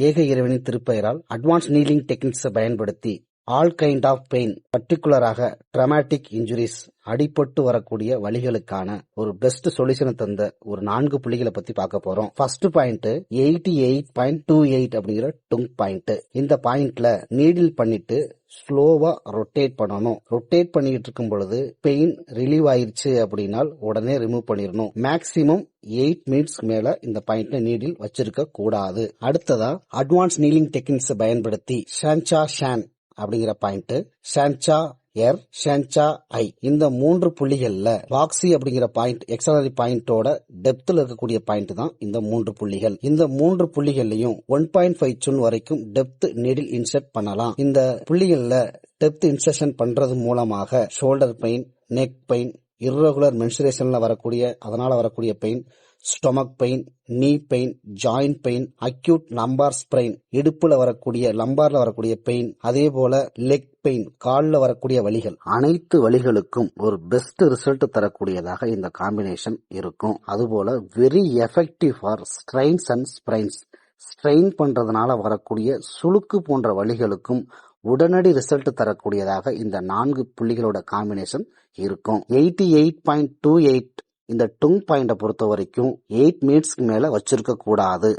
ஏக இறைவனின் திருப்பெயரால் அட்வான்ஸ் நீலிங் டெக்னிக்ஸை பயன்படுத்தி ஆல் கைண்ட் ஆஃப் பெயின் பர்டிகுலராக ட்ரமாட்டிக் இன்ஜுரிஸ் அடிபட்டு வரக்கூடிய வழிகளுக்கான ஒரு பெஸ்ட் சொல்யூஷனை தந்த ஒரு நான்கு புள்ளிகளை பத்தி பார்க்க போறோம். First point eighty eight point two eight அப்படிங்கிற டுங் பாயிண்ட் இந்த பாயிண்ட்ல நீடில் பண்ணிட்டு ஸ்லோவா ரொட்டேட் பண்ணணும். ரொட்டேட் பண்ணிட்டு இருக்கும் பொழுது பெயின் ரிலீவ் ஆயிருச்சு அப்படின்னா உடனே ரிமூவ் பண்ணிடணும். மேக்சிமம் எயிட் மினிட்ஸ் மேல இந்த பாயிண்ட்ல நீடில் வச்சிருக்க கூடாது. அடுத்ததா அட்வான்ஸ் நீலிங் டெக்னிக்ஸ் பயன்படுத்தி ஷான்சா ஷான் அப்படிங்கிற பாயிண்ட் ஷான்சா எர் ஷான்சா ஐ. இந்த மூன்று புள்ளிகள்ல பாக்ஸி அப்படிங்கிற பாயிண்ட் எக்ஸலரி பாயிண்டோட டெப்த்ல இருக்கக்கூடிய பாயிண்ட் தான் இந்த மூன்று புள்ளிகள். இந்த மூன்று புள்ளிகள்லயும் ஒன் பாயிண்ட் ஃபைவ் சுன் வரைக்கும் டெப்த் நீடில் இன்செர்ட் பண்ணலாம். இந்த புள்ளிகள்ல டெப்த் இன்சர்ஷன் பண்றது மூலமாக shoulder pain neck pain irregular மென்சுரேஷன்ல வரக்கூடிய அதனால வரக்கூடிய pain stomach pain knee pain joint pain acute lumbar sprain இடுப்புல வரக்கூடிய லம்பார்ல வரக்கூடிய பெயின் அதே போல லெக் பெயின் காலில் வரக்கூடிய வழிகள் அனைத்து வழிகளுக்கும் ஒரு பெஸ்ட் ரிசல்ட் தரக்கூடியதாக இந்த காம்பினேஷன் இருக்கும். அதுபோல very effective for strains and sprains strain பண்றதுனால வரக்கூடிய சுளுக்கு போன்ற வழிகளுக்கும் உடனடி ரிசல்ட் தரக்கூடியதாக இந்த நான்கு புள்ளிகளோட காம்பினேஷன் இருக்கும். Eighty eight point two eight இந்த டுங் பாயிண்ட பொறுத்த வரைக்கும் எயிட் மினிட்ஸ்க்கு மேல வச்சிருக்க கூடாது.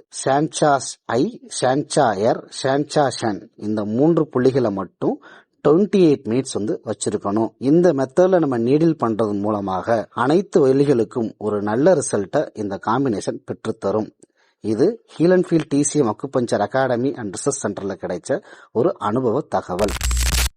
ஐ ஷான்சா எர் ஷான்சா ஷன் இந்த மூன்று புள்ளிகளை மட்டும் டுவெண்ட்டி எயிட் மினிட்ஸ் வந்து வச்சிருக்கணும். இந்த மெத்தட்ல நம்ம நீடில் பண்றது மூலமாக அனைத்து வழிகளுக்கும் ஒரு நல்ல ரிசல்ட்டை இந்த காம்பினேஷன் பெற்றுத்தரும். இது Healenfield TCM acupuncture academy and research சென்டர்ல கிடைச்ச ஒரு அனுபவ தகவல்.